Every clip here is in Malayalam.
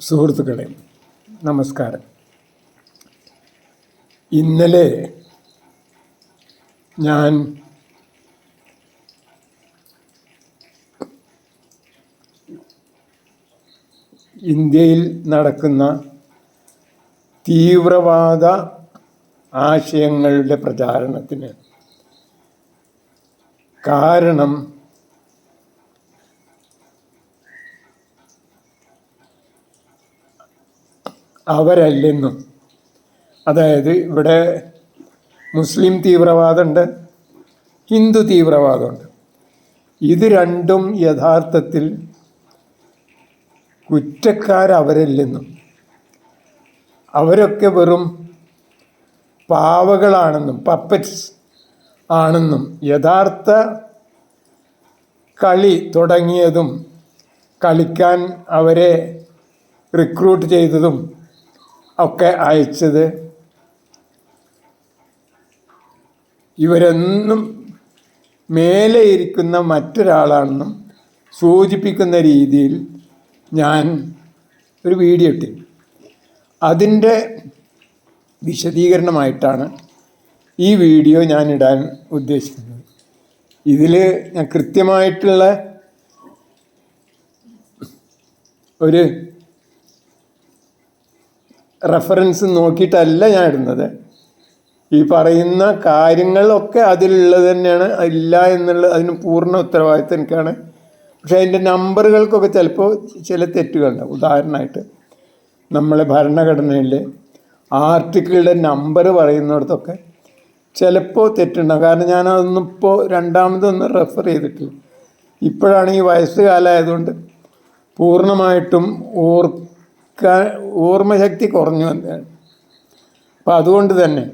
സുഹൃത്തുക്കളെ നമസ്കാരം. ഇന്നലെ ഞാൻ ഇന്ത്യയിൽ നടക്കുന്ന തീവ്രവാദ ആശയങ്ങളുടെ പ്രചാരണത്തിന് കാരണം അവരല്ലെന്നും. അതായത് ഇവിടെ മുസ്ലിം തീവ്രവാദമുണ്ട് ഹിന്ദു തീവ്രവാദമുണ്ട്. ഇത് രണ്ടും യഥാർത്ഥത്തിൽ കുറ്റക്കാരവരല്ലെന്നും. അവരൊക്കെ വെറും പാവകളാണെന്നും പപ്പറ്റ്സ് ആണെന്നും യഥാർത്ഥ കളി തുടങ്ങിയതും കളിക്കാൻ അവരെ റിക്രൂട്ട് ചെയ്തതും ഒക്കെ അയച്ചത്. ഇവരെന്നും മേലെ ഇരിക്കുന്ന മറ്റൊരാളാണെന്നും സൂചിപ്പിക്കുന്ന രീതിയിൽ ഞാൻ ഒരു വീഡിയോ ഇട്ടി. അതിന്റെ വിശദീകരണമായിട്ടാണ് ഈ വീഡിയോ ഞാൻ ഇടാൻ ഉദ്ദേശിക്കുന്നത്. ഇതിൽ ഞാൻ കൃത്യമായിട്ടുള്ള ഒരു റെഫറൻസ് നോക്കിയിട്ടല്ല ഞാൻ ഇടുന്നത്. ഈ പറയുന്ന കാര്യങ്ങളൊക്കെ അതിലുള്ളത് തന്നെയാണ് ഇല്ല എന്നുള്ള അതിന് പൂർണ ഉത്തരവാദിത്വം എനിക്കാണ്. പക്ഷേ അതിന്റെ നമ്പറുകൾക്കൊക്കെ ചിലപ്പോൾ ചില തെറ്റുകളുണ്ടാവും ഉദാഹരണമായിട്ട് നമ്മളെ ഭരണഘടനയിൽ ആർട്ടിക്കിളുടെ നമ്പർ പറയുന്നിടത്തൊക്കെ ചിലപ്പോൾ തെറ്റുണ്ടാകും. കാരണം ഞാൻ അതൊന്നും ഇപ്പോൾ രണ്ടാമതൊന്ന് റെഫർ ചെയ്തിട്ടില്ല. ഇപ്പോഴാണ് ഈ വയസ്സുകാലമായതുകൊണ്ട് പൂർണമായിട്ടും ഓർക്കാൻ ഓർമ്മശക്തി കുറഞ്ഞു വന്നതാണ്. അപ്പം അതുകൊണ്ട് തന്നെ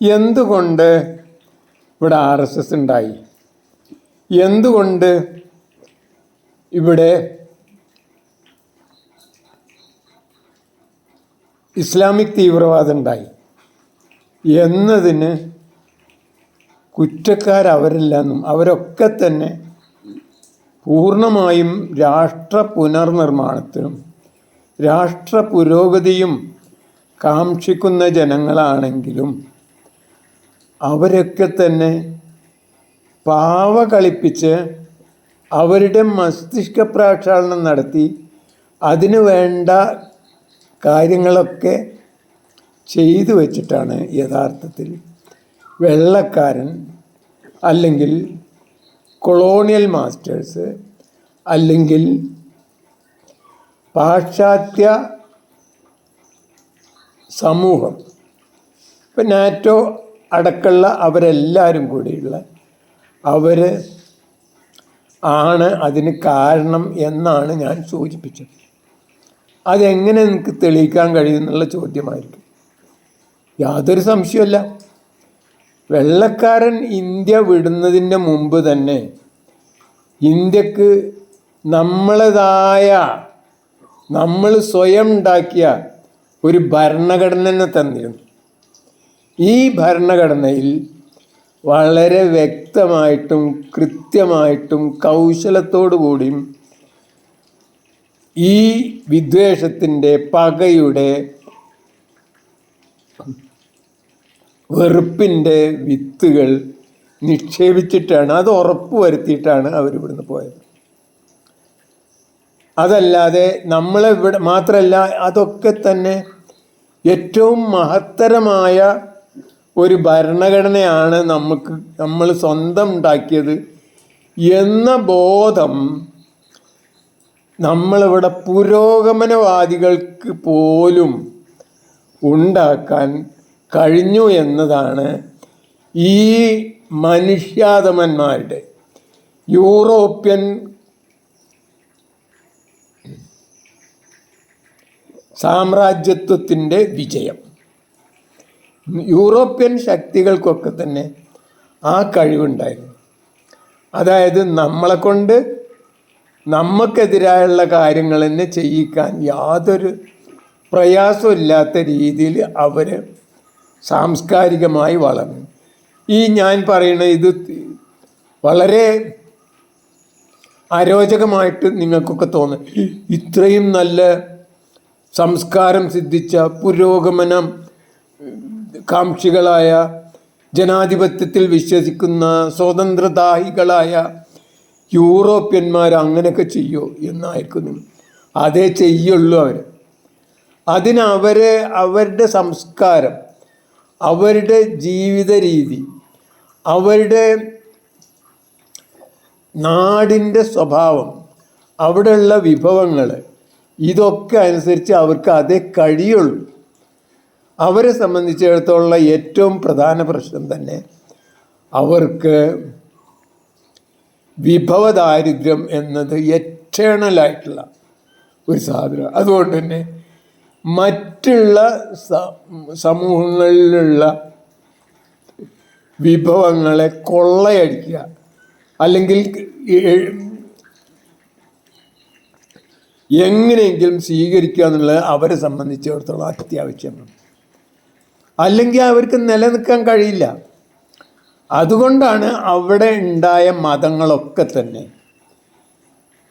എന്തുകൊണ്ട് ഇവിടെ ആർ എസ് എസ് ഉണ്ടായി? എന്തുകൊണ്ട് ഇവിടെ ഇസ്ലാമിക് തീവ്രവാദം ഉണ്ടായി? എന്നതിന് കുറ്റക്കാരവരില്ലെന്നും അവരൊക്കെ തന്നെ പൂർണമായും രാഷ്ട്ര പുനർനിർമ്മാണത്തിനും രാഷ്ട്ര പുരോഗതിയും കാക്ഷിക്കുന്ന ജനങ്ങളാണെങ്കിലും അവരൊക്കെ തന്നെ പാവ കളിപ്പിച്ച് അവരുടെ മസ്തിഷ്ക പ്രക്ഷാളനം നടത്തി അതിനു വേണ്ട കാര്യങ്ങളൊക്കെ ചെയ്തു വച്ചിട്ടാണ് യഥാർത്ഥത്തിൽ വെള്ളക്കാരൻ അല്ലെങ്കിൽ കൊളോണിയൽ മാസ്റ്റേഴ്സ് അല്ലെങ്കിൽ പാശ്ചാത്യ സമൂഹം. ഇപ്പം നാറ്റോ അടക്കമുള്ള അവരെല്ലാവരും കൂടിയുള്ള അവർ ആണ് അതിന് കാരണം എന്നാണ് ഞാൻ സൂചിപ്പിച്ചത്. അതെങ്ങനെ നിങ്ങൾക്ക് തെളിയിക്കാൻ കഴിയുന്നുള്ള ചോദ്യമായിരിക്കും. യാതൊരു സംശയമല്ല വെള്ളക്കാരൻ ഇന്ത്യ വിടുന്നതിന്റെ മുമ്പ് തന്നെ ഇന്ത്യയ്ക്ക് നമ്മളതായ നമ്മൾ സ്വയം ഉണ്ടാക്കിയ ഒരു ഭരണഘടന തന്നിരുന്നു. ഈ ഭരണഘടനയിൽ വളരെ വ്യക്തമായിട്ടും കൃത്യമായിട്ടും കൗശലത്തോടു കൂടിയും ഈ വിദ്വേഷത്തിന്റെ പകയുടെ വെറുപ്പിന്റെ വിത്തുകൾ നിക്ഷേപിച്ചിട്ടാണ് അത് ഉറപ്പ് വരുത്തിയിട്ടാണ് അവർ ഇവിടുന്ന് പോയത്. അതല്ലാതെ നമ്മളെ ഇവിടെ മാത്രമല്ല അതൊക്കെ തന്നെ ഏറ്റവും മഹത്തരമായ ഒരു ഭരണഘടനയാണ് നമുക്ക് നമ്മൾ സ്വന്തം ഉണ്ടാക്കിയത് എന്ന ബോധം നമ്മളിവിടെ പുരോഗമനവാദികൾക്ക് പോലും ഉണ്ടാക്കാൻ കഴിഞ്ഞു എന്നതാണ് ഈ മനുഷ്യാതമന്മാരുടെ യൂറോപ്യൻ സാമ്രാജ്യത്വത്തിന്റെ വിജയം. യൂറോപ്യൻ ശക്തികൾക്കൊക്കെ തന്നെ ആ കഴിവുണ്ടായിരുന്നു. അതായത് നമ്മളെ കൊണ്ട് നമുക്കെതിരായുള്ള കാര്യങ്ങൾ തന്നെ ചെയ്യിക്കാൻ യാതൊരു പ്രയാസമില്ലാത്ത രീതിയിൽ അവർ സാംസ്കാരികമായി വളർന്നു. ഈ ഞാൻ പറയുന്ന ഇത് വളരെ അരോചകമായിട്ട് നിങ്ങൾക്കൊക്കെ തോന്നും. ഇത്രയും നല്ല സംസ്കാരം സിദ്ധിച്ച പുരോഗമനം കാംക്ഷികളായ ജനാധിപത്യത്തിൽ വിശ്വസിക്കുന്ന സ്വതന്ത്രദാഹികളായ യൂറോപ്യന്മാർ അങ്ങനെയൊക്കെ ചെയ്യോ എന്നായിരിക്കുന്നു. അതേ ചെയ്യുള്ളൂ അവർ. അതിനവരെ അവരുടെ സംസ്കാരം അവരുടെ ജീവിത രീതി അവരുടെ നാടിന്റെ സ്വഭാവം അവിടെയുള്ള വിഭവങ്ങൾ ഇതൊക്കെ അനുസരിച്ച് അവർക്ക് അതേ കഴിയുള്ളൂ. അവരെ സംബന്ധിച്ചിടത്തോളം ഏറ്റവും പ്രധാന പ്രശ്നം തന്നെ അവർക്ക് വിഭവ ദാരിദ്ര്യം എന്നത് എറ്റേണലായിട്ടുള്ള ഒരു സാധനം. അതുകൊണ്ട് തന്നെ മറ്റുള്ള സമൂഹങ്ങളിലുള്ള വിഭവങ്ങളെ കൊള്ളയടിക്കുക. അല്ലെങ്കിൽ എങ്ങനെയെങ്കിലും സ്വീകരിക്കുക എന്നുള്ളത് അവരെ സംബന്ധിച്ചിടത്തോളം അത്യാവശ്യമാണ് അല്ലെങ്കിൽ അവർക്ക് നിലനിൽക്കാൻ കഴിയില്ല. അതുകൊണ്ടാണ് അവിടെ ഉണ്ടായ മതങ്ങളൊക്കെ തന്നെ.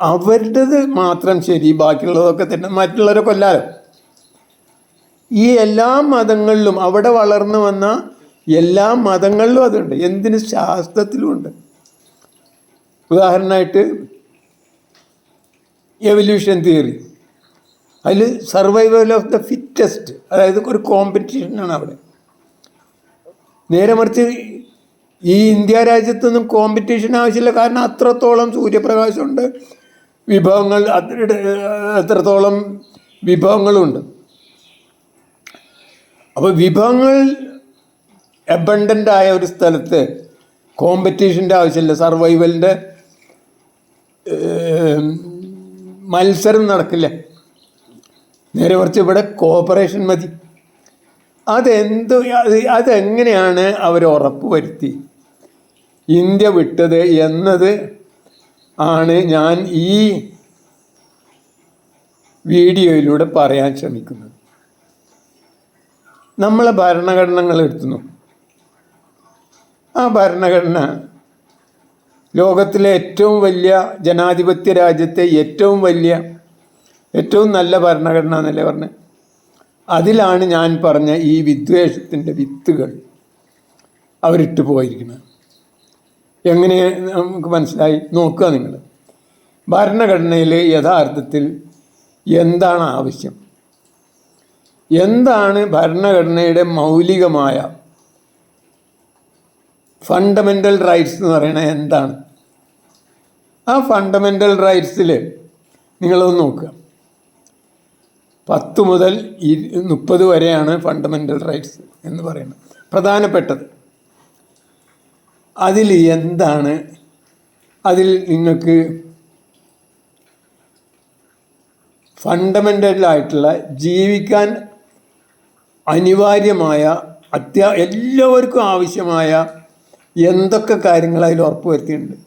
അവരുടേത് മാത്രം ശരി ബാക്കിയുള്ളതൊക്കെ തന്നെ മറ്റുള്ളവരെ കൊല്ലാലോ? ഈ എല്ലാ മതങ്ങളിലും അവിടെ വളർന്നു വന്ന എല്ലാ മതങ്ങളിലും അതുണ്ട്. എന്തിന് ശാസ്ത്രത്തിലും ഉണ്ട്. ഉദാഹരണമായിട്ട് എവല്യൂഷൻ തിയറി അതിൽ സർവൈവൽ ഓഫ് ദ ഫിറ്റസ്റ്റ് അതായത് ഒരു കോമ്പറ്റീഷനാണ് അവിടെ. നേരെ മറിച്ച് ഈ ഇന്ത്യ രാജ്യത്തൊന്നും കോമ്പറ്റീഷൻ ആവശ്യമില്ല. കാരണം അത്രത്തോളം സൂര്യപ്രകാശമുണ്ട്. വിഭവങ്ങൾ അത്രത്തോളം വിഭവങ്ങളുണ്ട്. അപ്പോൾ വിഭവങ്ങൾ അബണ്ടന്റ് ആയ ഒരു സ്ഥലത്ത് കോമ്പറ്റീഷന്റെ ആവശ്യമില്ല. സർവൈവലിന്റെ മത്സരം നടക്കില്ല. നേരെ കുറച്ച് ഇവിടെ കോപ്പറേഷൻ മതി. അതെന്ത് അത് അതെങ്ങനെയാണ് അവർ ഉറപ്പ് വരുത്തി ഇന്ത്യ വിട്ടത് എന്നത് ആണ് ഞാൻ ഈ വീഡിയോയിലൂടെ പറയാൻ ശ്രമിക്കുന്നത്. നമ്മളെ ഭരണഘടനകൾ എടുത്തുന്നു ആ ഭരണഘടന ലോകത്തിലെ ഏറ്റവും വലിയ ജനാധിപത്യ രാജ്യത്തെ ഏറ്റവും വലിയ ഏറ്റവും നല്ല ഭരണഘടന എന്നല്ലേ പറഞ്ഞത് അതിലാണ് ഞാൻ പറഞ്ഞ ഈ വിദ്വേഷത്തിന്റെ വിത്തുകൾ അവരിട്ട് പോയിരിക്കുന്നത്. എങ്ങനെ നമുക്ക് മനസ്സിലായി? നോക്കുക നിങ്ങൾ. ഭരണഘടനയിൽ യഥാർത്ഥത്തിൽ എന്താണ് ആവശ്യം? എന്താണ് ഭരണഘടനയുടെ മൗലികമായ ഫണ്ടമെന്റൽ റൈറ്റ്സ് എന്ന് പറയുന്നത് എന്താണ്? ആ ഫണ്ടമെന്റൽ റൈറ്റ്സിൽ നിങ്ങളൊന്ന് നോക്കുക. പത്ത് മുതൽ ഇരു മുപ്പത് വരെയാണ് ഫണ്ടമെന്റൽ റൈറ്റ്സ് എന്ന് പറയുന്നത്. പ്രധാനപ്പെട്ടത്. അതിൽ എന്താണ്? അതിൽ നിങ്ങൾക്ക് ഫണ്ടമെന്റലായിട്ടുള്ള ജീവിക്കാൻ അനിവാര്യമായ അത്യാ എല്ലാവർക്കും ആവശ്യമായ എന്തൊക്കെ കാര്യങ്ങൾ അതിൽ ഉറപ്പ് വരുത്തിയിട്ടുണ്ട്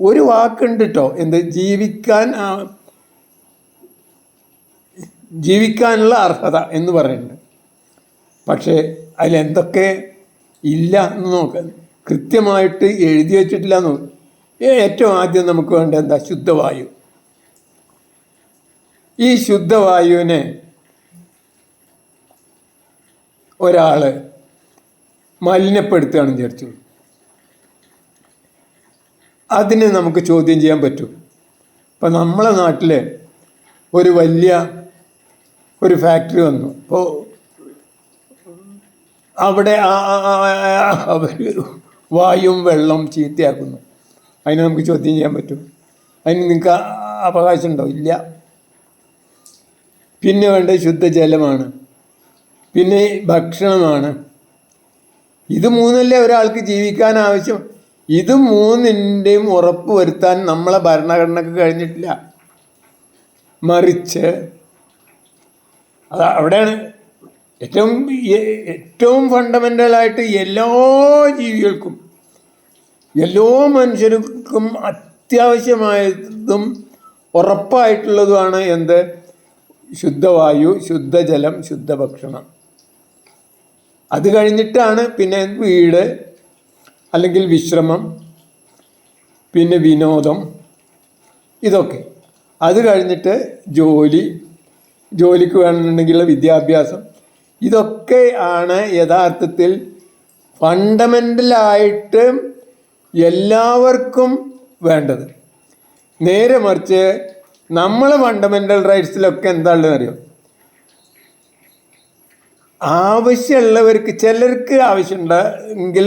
ഒരു വാക്കുണ്ട് കേട്ടോ എന്ത് ജീവിക്കാൻ ജീവിക്കാനുള്ള അർഹത എന്ന് പറയുന്നുണ്ട്. പക്ഷേ അതിലെന്തൊക്കെ ഇല്ല എന്ന് നോക്കാൻ കൃത്യമായിട്ട് എഴുതി വച്ചിട്ടില്ല എന്ന് ഏറ്റവും ആദ്യം നമുക്ക് വേണ്ട എന്താ? ശുദ്ധവായു. ഈ ശുദ്ധവായുവിനെ ഒരാൾ മലിനപ്പെടുത്തുകയാണെന്ന് വിചാരിച്ചു. അതിനെ നമുക്ക് ചോദ്യം ചെയ്യാൻ പറ്റും. ഇപ്പം നമ്മളെ നാട്ടിൽ ഒരു വലിയ ഒരു ഫാക്ടറി വന്നു. അപ്പോൾ അവിടെ അവർ വായും വെള്ളം ചീത്തയാക്കുന്നു. അതിനെ നമുക്ക് ചോദ്യം ചെയ്യാൻ പറ്റും. അതിന് നിങ്ങൾക്ക് അവകാശം ഉണ്ടോ? ഇല്ല. പിന്നെ വേണ്ട ശുദ്ധജലമാണ്. പിന്നെ ഭക്ഷണമാണ്. ഇത് മൂന്നല്ലേ ഒരാൾക്ക് ജീവിക്കാൻ ആവശ്യം? ഇത് മൂന്നിന്റെയും ഉറപ്പ് വരുത്താൻ നമ്മളെ ഭരണഘടനക്ക് കഴിഞ്ഞിട്ടില്ല. മറിച്ച് അത് അവിടെയാണ് ഏറ്റവും ഏറ്റവും ഫണ്ടമെന്റലായിട്ട് എല്ലാ ജീവികൾക്കും എല്ലാ മനുഷ്യർക്കും അത്യാവശ്യമായതും ഉറപ്പായിട്ടുള്ളതുമാണ് എന്ത്? ശുദ്ധവായു ശുദ്ധജലം ശുദ്ധഭക്ഷണം. അത് കഴിഞ്ഞിട്ടാണ് പിന്നെ വീട് അല്ലെങ്കിൽ വിശ്രമം പിന്നെ വിനോദം ഇതൊക്കെ. അത് കഴിഞ്ഞിട്ട് ജോലി ജോലിക്ക് വേണമെന്നുണ്ടെങ്കിലുള്ള വിദ്യാഭ്യാസം. ഇതൊക്കെ ആണ് യഥാർത്ഥത്തിൽ ഫണ്ടമെന്റലായിട്ട് എല്ലാവർക്കും വേണ്ടത്. നേരെ മറിച്ച് നമ്മളെ ഫണ്ടമെന്റൽ റൈറ്റ്സിലൊക്കെ എന്താണെന്ന് അറിയോ ആവശ്യമുള്ളവർക്ക് ചിലർക്ക് ആവശ്യമുണ്ടെങ്കിൽ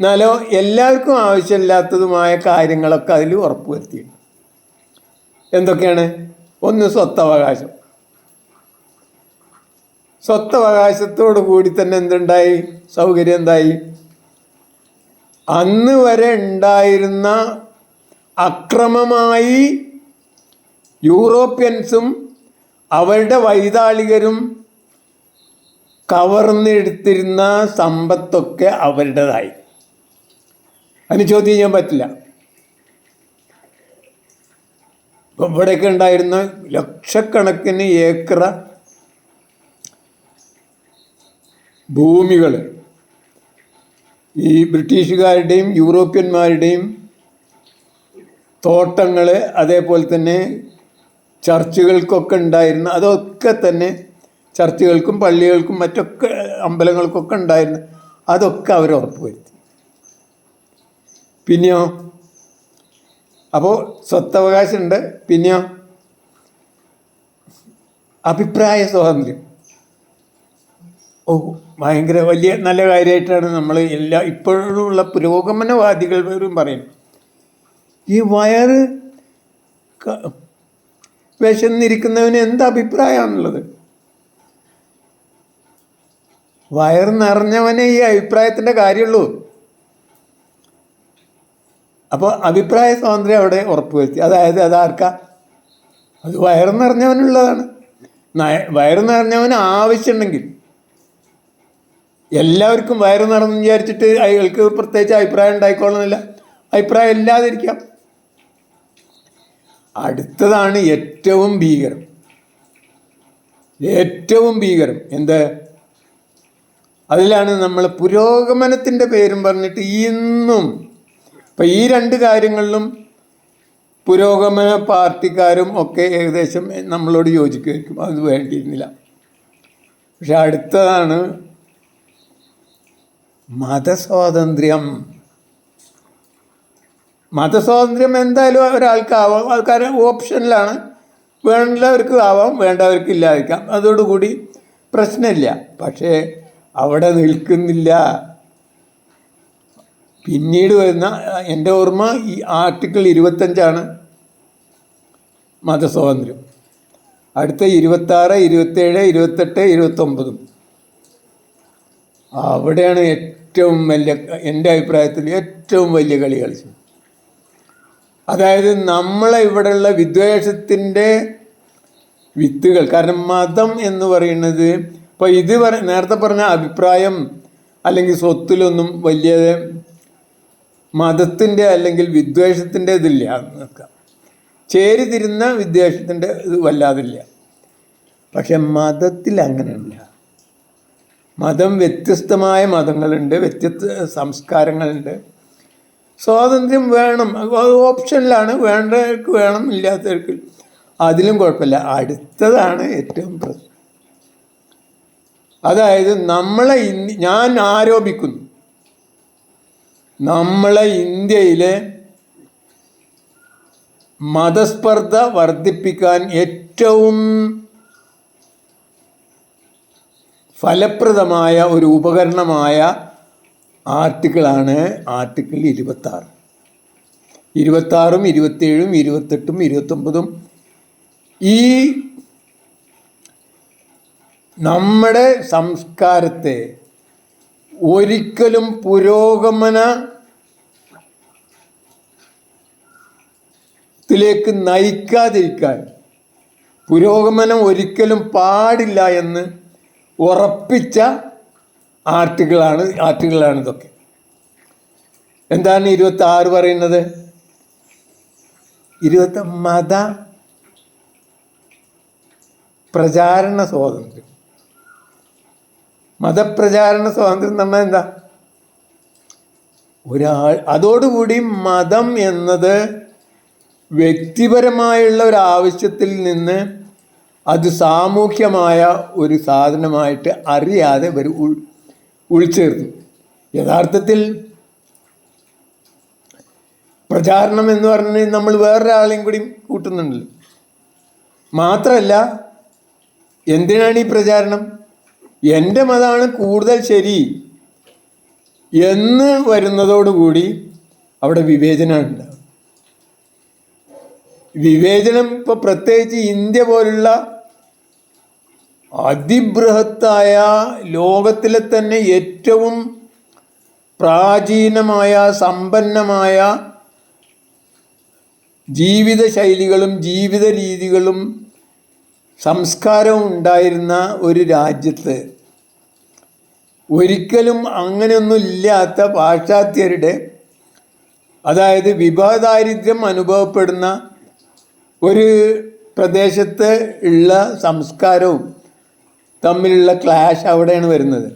എന്നാലോ എല്ലാവർക്കും ആവശ്യമില്ലാത്തതുമായ കാര്യങ്ങളൊക്കെ അതിൽ ഉറപ്പുവരുത്തിയിട്ടുണ്ട്. എന്തൊക്കെയാണ്? ഒന്ന് സ്വത്തവകാശം. സ്വത്തവകാശത്തോടു കൂടി തന്നെ എന്തുണ്ടായി? സൗകര്യം എന്തായി? അന്ന് വരെ ഉണ്ടായിരുന്ന അക്രമമായി യൂറോപ്യൻസും അവരുടെ വൈതാളികരും കവർന്നെടുത്തിരുന്ന സമ്പത്തൊക്കെ അവരുടേതായി. അതിന് ചോദ്യം ചെയ്യാൻ പറ്റില്ല. ഇപ്പം ഇവിടെയൊക്കെ ഉണ്ടായിരുന്ന ലക്ഷക്കണക്കിന് ഏക്കർ ഭൂമികൾ ഈ ബ്രിട്ടീഷുകാരുടെയും യൂറോപ്യന്മാരുടെയും തോട്ടങ്ങൾ അതേപോലെ തന്നെ ചർച്ചുകൾക്കൊക്കെ ഉണ്ടായിരുന്ന അതൊക്കെ തന്നെ ചർച്ചുകൾക്കും പള്ളികൾക്കും മറ്റൊക്കെ അമ്പലങ്ങൾക്കൊക്കെ ഉണ്ടായിരുന്ന അതൊക്കെ അവർ ഉറപ്പുവരുത്തി. പിന്നെയോ? അപ്പോൾ സ്വത്തവകാശമുണ്ട് പിന്നെയോ? അഭിപ്രായ സ്വാതന്ത്ര്യം. ഓ ഭയങ്കര വലിയ നല്ല കാര്യമായിട്ടാണ് നമ്മൾ എല്ലാ ഇപ്പോഴുള്ള പുരോഗമനവാദികൾ വരും പറയും ഈ വയറ് വിശന്നിരിക്കുന്നവന് എന്ത് അഭിപ്രായമാണുള്ളത്? വയറ് നിറഞ്ഞവനെ ഈ അഭിപ്രായത്തിന്റെ കാര്യമുള്ളൂ. അപ്പോൾ അഭിപ്രായ സ്വാതന്ത്ര്യം അവിടെ ഉറപ്പുവരുത്തി. അതായത് അതാർക്കാ? അത് വയറ് നിറഞ്ഞവനുള്ളതാണ്. വയറ് നിറഞ്ഞവന് ആവശ്യമുണ്ടെങ്കിൽ എല്ലാവർക്കും വയറ് നിറഞ്ഞു വിചാരിച്ചിട്ട് അയാൾക്ക് പ്രത്യേകിച്ച് അഭിപ്രായം ഉണ്ടായിക്കോളുന്നില്ല അഭിപ്രായം ഇല്ലാതിരിക്കാം. അടുത്തതാണ് ഏറ്റവും ഭീകരം. ഏറ്റവും ഭീകരം. എന്ത്? അതിലാണ് നമ്മൾ പുരോഗമനത്തിന്റെ പേരും പറഞ്ഞിട്ട് ഇന്നും ഇപ്പം ഈ രണ്ട് കാര്യങ്ങളിലും പുരോഗമന പാർട്ടിക്കാരും ഒക്കെ ഏകദേശം നമ്മളോട് യോജിക്കുമായിരിക്കും. അത് വേണ്ടിയിരുന്നില്ല. പക്ഷെ അടുത്തതാണ് മതസ്വാതന്ത്ര്യം. മതസ്വാതന്ത്ര്യം എന്തായാലും ഒരാൾക്ക് ആവാം ആൾക്കാർ ഓപ്ഷനിലാണ്. വേണ്ടവർക്ക് ആവാം വേണ്ടവർക്ക് ഇല്ലാതിരിക്കാം. അതോടുകൂടി പ്രശ്നമില്ല. പക്ഷേ അവിടെ നിൽക്കുന്നില്ല. പിന്നീട് വരുന്ന എന്റെ ഓർമ്മ ഈ ആർട്ടിക്കിൾ ഇരുപത്തഞ്ചാണ് മതസ്വാതന്ത്ര്യം. അടുത്ത ഇരുപത്താറ് ഇരുപത്തേഴ് ഇരുപത്തെട്ട് ഇരുപത്തൊമ്പതും. അവിടെയാണ് ഏറ്റവും വലിയ എന്റെ അഭിപ്രായത്തിൽ ഏറ്റവും വലിയ കളി കളിച്ചത്. അതായത് നമ്മളെ ഇവിടെയുള്ള വിദ്വേഷത്തിന്റെ വിത്തുകൾ കാരണം മതം എന്ന് പറയുന്നത് ഇപ്പോൾ ഇത് പറ നേരത്തെ പറഞ്ഞ അഭിപ്രായം അല്ലെങ്കിൽ സ്വത്തിലൊന്നും വലിയ മതത്തിന്റെ അല്ലെങ്കിൽ വിദ്വേഷത്തിന്റെ ഇതില്ല നോക്കാം ചേരി തിരുന്ന വിദ്വേഷത്തിന്റെ ഇത് വല്ലാതില്ല. പക്ഷെ മതത്തിൽ അങ്ങനെയല്ല. മതം വ്യത്യസ്തമായ മതങ്ങളുണ്ട് വ്യത്യസ്ത സംസ്കാരങ്ങളുണ്ട്. സ്വാതന്ത്ര്യം വേണം അത് ഓപ്ഷനിലാണ് വേണ്ടവർക്ക് വേണം ഇല്ലാത്തവർക്ക്. അതിലും കുഴപ്പമില്ല. അടുത്തതാണ് ഏറ്റവും പ്രശ്നം. അതായത് നമ്മളെ ഞാൻ ആരോപിക്കുന്നു. നമ്മളെ ഇന്ത്യയിലെ മതസ്പർദ്ധ വർദ്ധിപ്പിക്കാൻ ഏറ്റവും ഫലപ്രദമായ ഒരു ഉപകരണമായ ആർട്ടിക്കിളാണ് ആർട്ടിക്കിൾ ഇരുപത്താറ്. ഇരുപത്താറും ഇരുപത്തേഴും ഇരുപത്തെട്ടും ഇരുപത്തൊമ്പതും ഈ നമ്മുടെ സംസ്കാരത്തെ ഒരിക്കലും പുരോഗമന ത്തിലേക്ക് നയിക്കാതിരിക്കാൻ പുരോഗമനം ഒരിക്കലും പാടില്ല എന്ന് ഉറപ്പിച്ച ആർട്ടുകളാണ് ആർട്ടുകളാണ് ഇതൊക്കെ. എന്താണ് ഇരുപത്തി ആറ് പറയുന്നത്? ഇരുപത്തി മത പ്രചാരണ സ്വാതന്ത്ര്യം. മതപ്രചാരണ സ്വാതന്ത്ര്യം നമ്മൾ എന്താ? ഒരാൾ അതോടുകൂടി മതം എന്നത് വ്യക്തിപരമായുള്ള ഒരു ആവശ്യത്തിൽ നിന്ന് അത് സാമൂഹ്യമായ ഒരു സാധനമായിട്ട് അറിയാതെ ഇവർ ഉൾ ഉൾച്ചേർന്നു. യഥാർത്ഥത്തിൽ പ്രചാരണം എന്ന് പറഞ്ഞ് നമ്മൾ വേറൊരാളെയും കൂടി കൂട്ടുന്നുണ്ടല്ലോ. മാത്രമല്ല എന്തിനാണ് ഈ പ്രചാരണം? എന്റെ മതമാണ് കൂടുതൽ ശരി എന്ന് വരുന്നതോടുകൂടി അവിടെ വിവേചനം ഉണ്ടാവും വിവേചനം ഇപ്പോൾ പ്രത്യേകിച്ച് ഇന്ത്യ പോലുള്ള അതിബൃഹത്തായ ലോകത്തിലെ തന്നെ ഏറ്റവും പ്രാചീനമായ സമ്പന്നമായ ജീവിത ശൈലികളും ജീവിത രീതികളും സംസ്കാരവും ഉണ്ടായിരുന്ന ഒരു രാജ്യത്ത്. ഒരിക്കലും അങ്ങനെയൊന്നും ഇല്ലാത്ത പാശ്ചാത്യരുടെ അതായത് വിഭവദാരിദ്ര്യം അനുഭവപ്പെടുന്ന ഒരു പ്രദേശത്ത് ഉള്ള സംസ്കാരവും തമ്മിലുള്ള ക്ലാഷ് അവിടെയാണ് വരുന്നത്.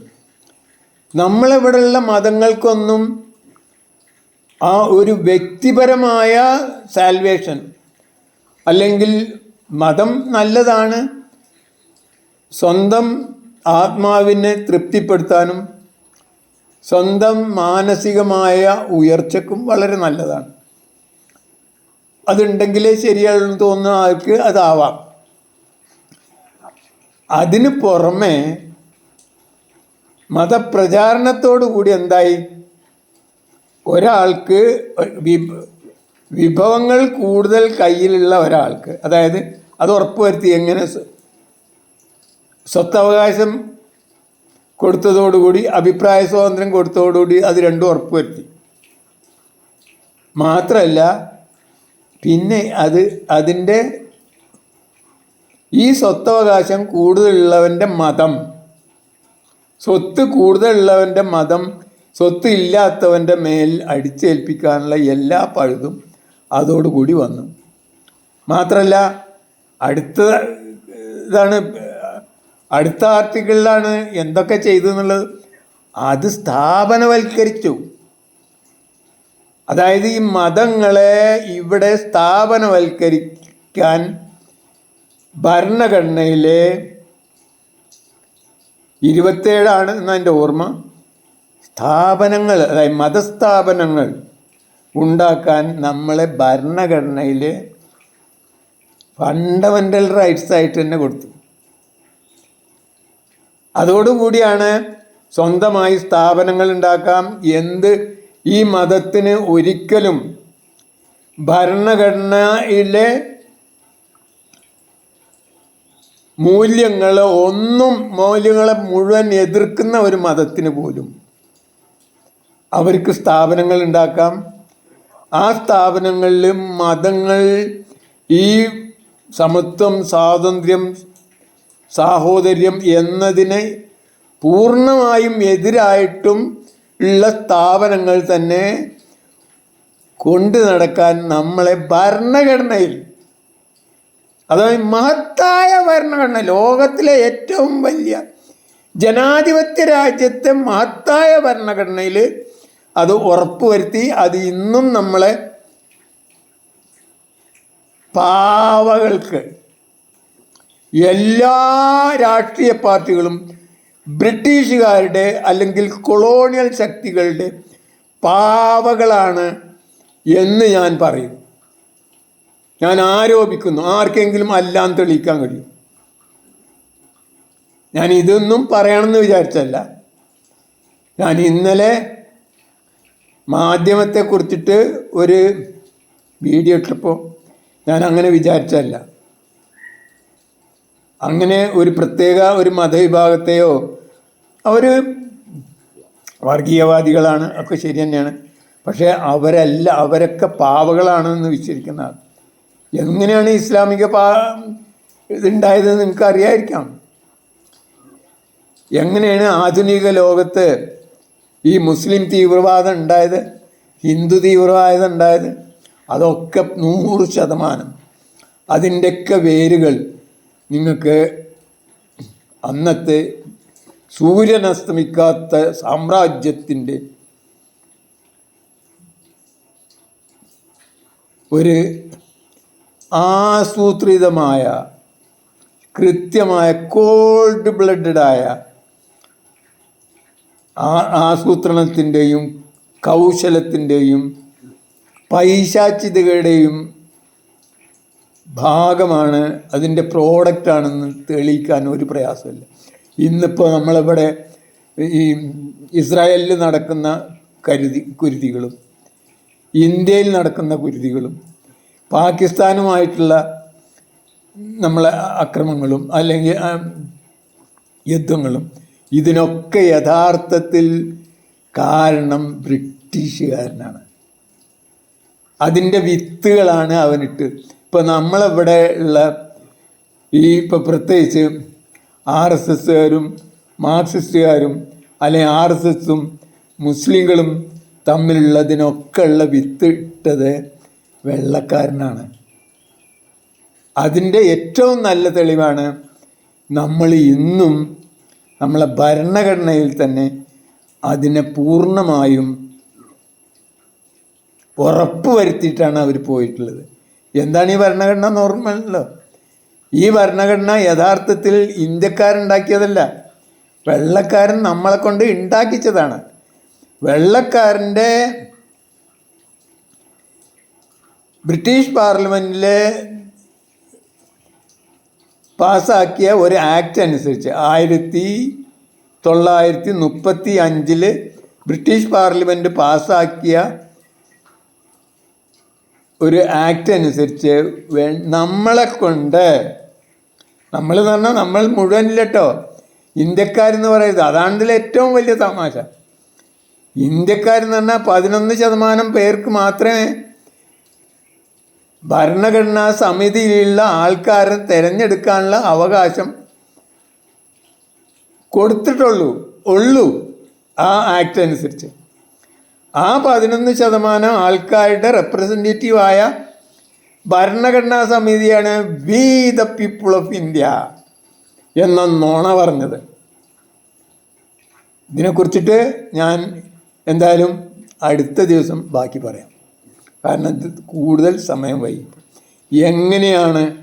നമ്മളിവിടെയുള്ള മതങ്ങൾക്കൊന്നും ആ ഒരു വ്യക്തിപരമായ സാൽവേഷൻ അല്ലെങ്കിൽ മതം നല്ലതാണ് സ്വന്തം ആത്മാവിനെ തൃപ്തിപ്പെടുത്താനും സ്വന്തം മാനസികമായ ഉയർച്ചക്കും വളരെ നല്ലതാണ്. അതുണ്ടെങ്കിലേ ശരിയാണെന്ന് തോന്നുന്ന ആൾക്ക് അതാവാം. അതിന് പുറമെ മതപ്രചാരണത്തോടു കൂടി എന്തായി? ഒരാൾക്ക് വിഭവങ്ങൾ കൂടുതൽ കയ്യിലുള്ള ഒരാൾക്ക് അതായത് അത് ഉറപ്പുവരുത്തി എങ്ങനെ സ്വ- സ്വത്തവകാശം കൊടുത്തതോടുകൂടി അഭിപ്രായ സ്വാതന്ത്ര്യം കൊടുത്തതോടുകൂടി അത് രണ്ടും ഉറപ്പുവരുത്തി. മാത്രമല്ല പിന്നെ അത് അതിന്റെ ഈ സ്വത്തവകാശം കൂടുതലുള്ളവന്റെ മതം. സ്വത്ത് കൂടുതലുള്ളവന്റെ മതം സ്വത്ത് ഇല്ലാത്തവന്റെ മേൽ അടിച്ചേൽപ്പിക്കാനുള്ള എല്ലാ പഴുതും അതോടുകൂടി വന്നു. മാത്രമല്ല അടുത്ത ഇതാണ് അടുത്ത ആർട്ടിക്കിളിലാണ് എന്തൊക്കെ ചെയ്തു എന്നുള്ളത് അത് സ്ഥാപനവൽക്കരിച്ചു. അതായത് ഈ മതങ്ങളെ ഇവിടെ സ്ഥാപനവൽക്കരിക്കാൻ ഭരണഘടനയിലെ ഇരുപത്തേഴാണ് എന്നതിന്റെ ഓർമ്മ. സ്ഥാപനങ്ങൾ അതായത് മതസ്ഥാപനങ്ങൾ ഉണ്ടാക്കാൻ നമ്മളെ ഭരണഘടനയിൽ ഫണ്ടമെന്റൽ റൈറ്റ്സ് ആയിട്ട് തന്നെ കൊടുത്തു. അതോടുകൂടിയാണ് സ്വന്തമായി സ്ഥാപനങ്ങൾ ഉണ്ടാക്കാം എന്ത് ഈ മതത്തിന് ഒരിക്കലും ഭരണഘടനയിലെ മൂല്യങ്ങൾ ഒന്നും മൂല്യങ്ങളെ മുഴുവൻ എതിർക്കുന്ന ഒരു മതത്തിന് പോലും അവർക്ക് സ്ഥാപനങ്ങൾ ഉണ്ടാക്കാം. ആ സ്ഥാപനങ്ങളിലും മതങ്ങൾ ഈ സമത്വം സ്വാതന്ത്ര്യം സാഹോദര്യം എന്നതിനെ പൂർണമായും എതിരായിട്ടും ഉള്ള സ്ഥാപനങ്ങൾ തന്നെ കൊണ്ടു നടക്കാൻ നമ്മളെ ഭരണഘടനയിൽ അതായത് മഹത്തായ ഭരണഘടന ലോകത്തിലെ ഏറ്റവും വലിയ ജനാധിപത്യ രാജ്യത്തെ മഹത്തായ ഭരണഘടനയിൽ അത് ഉറപ്പുവരുത്തി അത് ഇന്നും നമ്മളെ പാവകൾക്ക് എല്ലാ രാഷ്ട്രീയ പാർട്ടികളും ബ്രിട്ടീഷുകാരുടെ അല്ലെങ്കിൽ കൊളോണിയൽ ശക്തികളുടെ പാവകളാണ് എന്ന് ഞാൻ പറയും. ഞാൻ ആരോപിക്കുന്നു. ആർക്കെങ്കിലും അല്ലാൻ തെളിയിക്കാൻ കഴിയും. ഞാൻ ഇതൊന്നും പറയണമെന്ന് വിചാരിച്ചല്ല ഞാൻ ഇന്നലെ മാധ്യമത്തെ മാധ്യമത്തെക്കുറിച്ചിട്ട് ഒരു വീഡിയോ ഇട്ടപ്പോൾ ഞാൻ അങ്ങനെ വിചാരിച്ചല്ല അങ്ങനെ ഒരു പ്രത്യേക ഒരു മതവിഭാഗത്തെയോ അവർ വർഗീയവാദികളാണ് ഒക്കെ ശരി തന്നെയാണ്. പക്ഷേ അവരല്ല അവരൊക്കെ പാവകളാണെന്ന് വിശ്വസിക്കുന്ന ആൾ. എങ്ങനെയാണ് ഇസ്ലാമിക പാ ഇതുണ്ടായതെന്ന് നിങ്ങൾക്ക് അറിയായിരിക്കാം. എങ്ങനെയാണ് ആധുനിക ലോകത്ത് ഈ മുസ്ലിം തീവ്രവാദം ഉണ്ടായത് ഹിന്ദു തീവ്രവാദം ഉണ്ടായത്? അതൊക്കെ നൂറ് ശതമാനം. അതിന്റെയൊക്കെ വേരുകൾ നിങ്ങൾക്ക് അന്നത്തെ സൂര്യൻ അസ്തമിക്കാത്ത സാമ്രാജ്യത്തിന്റെ ഒരു ആസൂത്രിതമായ കൃത്യമായ കോൾഡ് ബ്ലഡഡായ ആസൂത്രണത്തിന്റെയും കൗശലത്തിന്റെയും പൈശാചിതകളുടെയും ഭാഗമാണ് അതിന്റെ പ്രോഡക്റ്റാണെന്ന് തെളിയിക്കാൻ ഒരു പ്രയാസമില്ല ഇന്നിപ്പോൾ നമ്മളിവിടെ ഈ ഇസ്രായേലിൽ നടക്കുന്ന കരുതി കുരുതികളും ഇന്ത്യയിൽ നടക്കുന്ന കുരുതികളും പാകിസ്ഥാനുമായിട്ടുള്ള നമ്മളെ അക്രമങ്ങളും അല്ലെങ്കിൽ യുദ്ധങ്ങളും ഇതിനൊക്കെ യഥാർത്ഥത്തിൽ കാരണം ബ്രിട്ടീഷുകാരനാണ്. അതിന്റെ വിത്തുകളാണ് അവനിട്ട്. ഇപ്പോൾ നമ്മളിവിടെ ഉള്ള ഈ ഇപ്പോൾ പ്രത്യേകിച്ച് ആർ എസ് എസ്സുകാരും മാർക്സിസ്റ്റുകാരും അല്ലെങ്കിൽ ആർ എസ് എസും മുസ്ലിങ്ങളും തമ്മിലുള്ളതിനൊക്കെ ഉള്ള വിത്ത് ഇട്ടത് വെള്ളക്കാരനാണ്. അതിന്റെ ഏറ്റവും നല്ല തെളിവാണ് നമ്മൾ ഇന്നും നമ്മളെ ഭരണഘടനയിൽ തന്നെ അതിനെ പൂർണമായും ഉറപ്പ് വരുത്തിയിട്ടാണ് അവർ പോയിട്ടുള്ളത്. എന്താണ് ഈ ഭരണഘടന നോർമലല്ലോ ഈ ഭരണഘടന യഥാർത്ഥത്തിൽ ഇന്ത്യക്കാരുണ്ടാക്കിയതല്ല. വെള്ളക്കാരൻ നമ്മളെ കൊണ്ട് ഉണ്ടാക്കിച്ചതാണ്. വെള്ളക്കാരന്റെ ബ്രിട്ടീഷ് പാർലമെന്റിലെ പാസ്സാക്കിയ ഒരു ആക്ട് അനുസരിച്ച് ആയിരത്തി തൊള്ളായിരത്തി മുപ്പത്തി അഞ്ചിൽ ബ്രിട്ടീഷ് പാർലമെന്റ് പാസ്സാക്കിയ ഒരു ആക്ട് അനുസരിച്ച് നമ്മളെ കൊണ്ട് നമ്മൾ എന്ന് പറഞ്ഞാൽ നമ്മൾ മുഴുവനില്ലട്ടോ. ഇന്ത്യക്കാരെന്ന് പറയുന്നത് അതാണ് ഇതിൽ ഏറ്റവും വലിയ തമാശ. ഇന്ത്യക്കാരെന്ന് പറഞ്ഞാൽ പതിനൊന്ന് ശതമാനം പേർക്ക് മാത്രമേ ഭരണഘടനാ സമിതിയിലുള്ള ആൾക്കാരെ തിരഞ്ഞെടുക്കാനുള്ള അവകാശം കൊടുത്തിട്ടുള്ളൂ ഉള്ളൂ ആ ആക്ട് അനുസരിച്ച് ആ പതിനൊന്ന് ശതമാനം ആൾക്കാരുടെ റെപ്രസെന്റേറ്റീവായ ഭരണഘടനാ സമിതിയാണ് we the people of India എന്ന നോണ പറഞ്ഞത്. ഇതിനെക്കുറിച്ചിട്ട് ഞാൻ എന്തായാലും അടുത്ത ദിവസം ബാക്കി പറയാം. കാരണം കൂടുതൽ സമയം വൈകി. എങ്ങനെയാണ്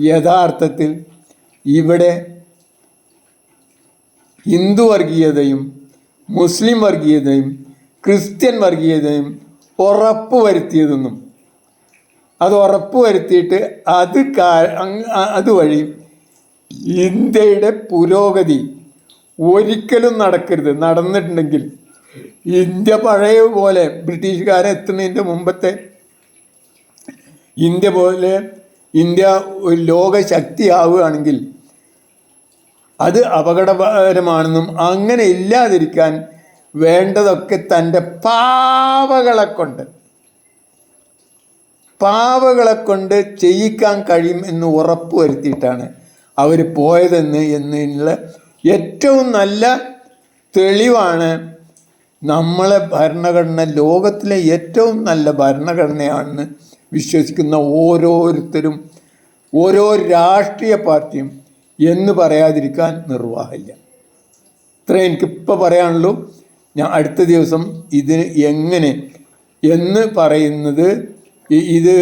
യഥാർത്ഥത്തിൽ ഇവിടെ ഹിന്ദു വർഗീയതയും മുസ്ലിം വർഗീയതയും ക്രിസ്ത്യൻ വർഗീയതയും ഉറപ്പ് വരുത്തിയതെന്നും അത് ഉറപ്പ് വരുത്തിയിട്ട് അത് അതുവഴി ഇന്ത്യയുടെ പുരോഗതി ഒരിക്കലും നടക്കരുത്. നടന്നിട്ടുണ്ടെങ്കിൽ ഇന്ത്യ പഴയ പോലെ ബ്രിട്ടീഷുകാരെ എത്തുന്നതിന്റെ മുമ്പത്തെ ഇന്ത്യ പോലെ ഇന്ത്യ ഒരു ലോക ശക്തിയാവുകയാണെങ്കിൽ അത് അപകടകരമാണെന്നും അങ്ങനെ ഇല്ലാതിരിക്കാൻ വേണ്ടതൊക്കെ തന്റെ പാവകളെ കൊണ്ട് പാവകളെ കൊണ്ട് ചെയ്യിക്കാൻ കഴിയും എന്ന് ഉറപ്പ് വരുത്തിയിട്ടാണ് അവർ പോയതെന്ന് എന്നുള്ള ഏറ്റവും നല്ല തെളിവാണ് നമ്മളെ ഭരണഘടന ലോകത്തിലെ ഏറ്റവും നല്ല ഭരണഘടനയാണെന്ന് വിശ്വസിക്കുന്ന ഓരോരുത്തരും ഓരോ രാഷ്ട്രീയ പാർട്ടിയും എന്ന് പറയാതിരിക്കാൻ നിർവാഹമില്ല. ഇത്ര എനിക്കിപ്പോൾ പറയാനുള്ളൂ. ഞാൻ അടുത്ത ദിവസം ഇതിന് എങ്ങനെ എന്ന് പറയുന്നത് ഇത്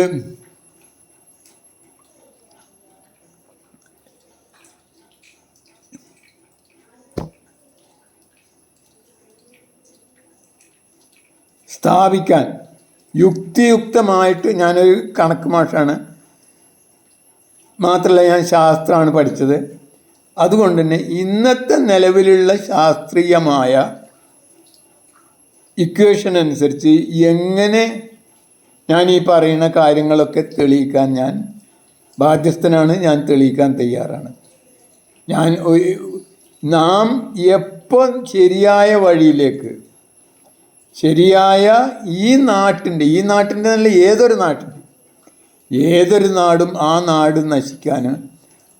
സ്ഥാപിക്കാൻ യുക്തിയുക്തമായിട്ട് ഞാനൊരു കണക്ക് മാഷാണ്. മാത്രമല്ല ഞാൻ ശാസ്ത്രമാണ് പഠിച്ചത്. അതുകൊണ്ട് തന്നെ ഇന്നത്തെ നിലവിലുള്ള ശാസ്ത്രീയമായ ഇക്വേഷൻ അനുസരിച്ച് എങ്ങനെ ഞാൻ ഈ പറയുന്ന കാര്യങ്ങളൊക്കെ തെളിയിക്കാൻ ഞാൻ ബാധ്യസ്ഥനാണ് ഞാൻ തെളിയിക്കാൻ തയ്യാറാണ്. ഞാൻ നാം എപ്പം ശരിയായ വഴിയിലേക്ക് ശരിയായ ഈ നാട്ടിന്റെ ഈ നാട്ടിന്റെ നല്ല ഏതൊരു നാട്ടിന്റെ ഏതൊരു നാടും ആ നാട് നശിക്കാൻ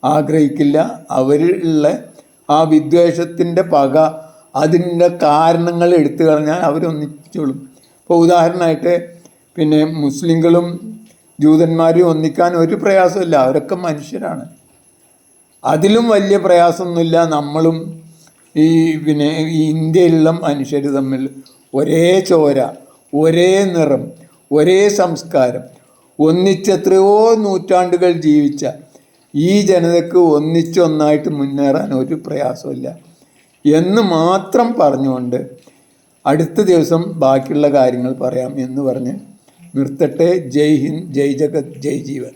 ആഗ്രഹിക്കില്ല. അവരുള്ള ആ വിദ്വേഷത്തിന്റെ പക അതിന്റെ കാരണങ്ങൾ എടുത്തു കളഞ്ഞാൽ അവരൊന്നിച്ചോളും. ഇപ്പോൾ ഉദാഹരണമായിട്ട് പിന്നെ മുസ്ലിങ്ങളും ജൂതന്മാരും ഒന്നിക്കാൻ ഒരു പ്രയാസമില്ല. അവരൊക്കെ മനുഷ്യരാണ്. അതിലും വലിയ പ്രയാസമൊന്നുമില്ല. നമ്മളും ഈ പിന്നെ ഈ ഇന്ത്യയിലുള്ള മനുഷ്യർ തമ്മിൽ ഒരേ ചോര ഒരേ നിറം ഒരേ സംസ്കാരം. ഒന്നിച്ചെത്രയോ നൂറ്റാണ്ടുകൾ ജീവിച്ച ഈ ജനതയ്ക്ക് ഒന്നിച്ചൊന്നായിട്ട് മുന്നേറാൻ ഒരു പ്രയാസമില്ല. എന്ന് മാത്രം പറഞ്ഞുകൊണ്ട് അടുത്ത ദിവസം ബാക്കിയുള്ള കാര്യങ്ങൾ പറയാം എന്ന് പറഞ്ഞ് നിർത്തട്ടെ ജയ് ഹിന്ദ് ജയ് ജഗത് ജയ് ജീവൻ